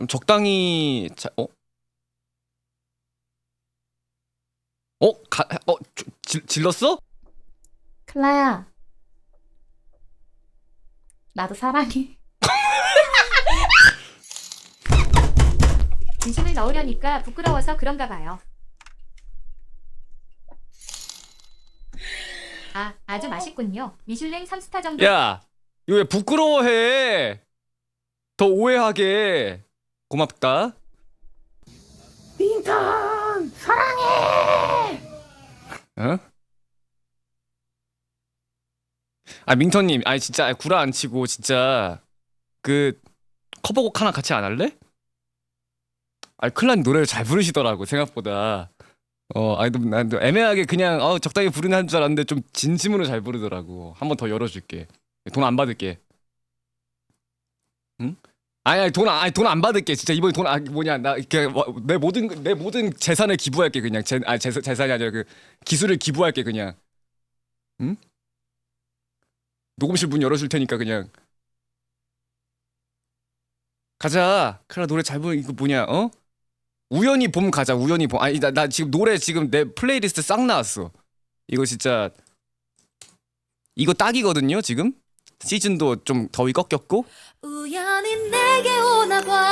좀 적당히 자, 어? 어? 가, 어? 주- 질, 질렀어? 클라야. 나도 사랑해. 진심을 넣으려니까 부끄러워서 그런가 봐요. 아, 아주 맛있군요. 미슐랭 3스타 정도. 야, 이거 왜 부끄러워해? 더 오해하게. 고맙다. 빈턴 사랑해. 어? 아 민턴님, 아니 진짜 구라 안 치고 진짜 그 커버곡 하나 같이 안 할래? 아 클란 노래를 잘 부르시더라고 생각보다. 어, 아니 좀- 난좀 애매하게 그냥 어, 적당히 부르는 한 줄 알았는데 좀 진심으로 잘 부르더라고. 한 번 더 열어줄게. 돈 안 받을게. 응? 아니 아니 돈 안- 아니 돈 안 받을게. 진짜 이번에 돈 아, 뭐냐 나 이렇게 뭐- 내 모든 내 모든 재산을 기부할게 그냥. 재, 아 재산 재산이 아니라 그 기술을 기부할게 그냥. 응? 녹음실 문 열어줄 테니까 그냥. 가자. 클라 노래 잘 부르 이거 뭐냐? 어? 우연히 봄 가자. 우연히 봄. 아니 나, 나 지금 노래 지금 내 플레이리스트 싹 나왔어. 이거 진짜 이거 딱이거든요 지금. 시즌도 좀 더위 꺾였고. 우연히 님 내게 오나 봐.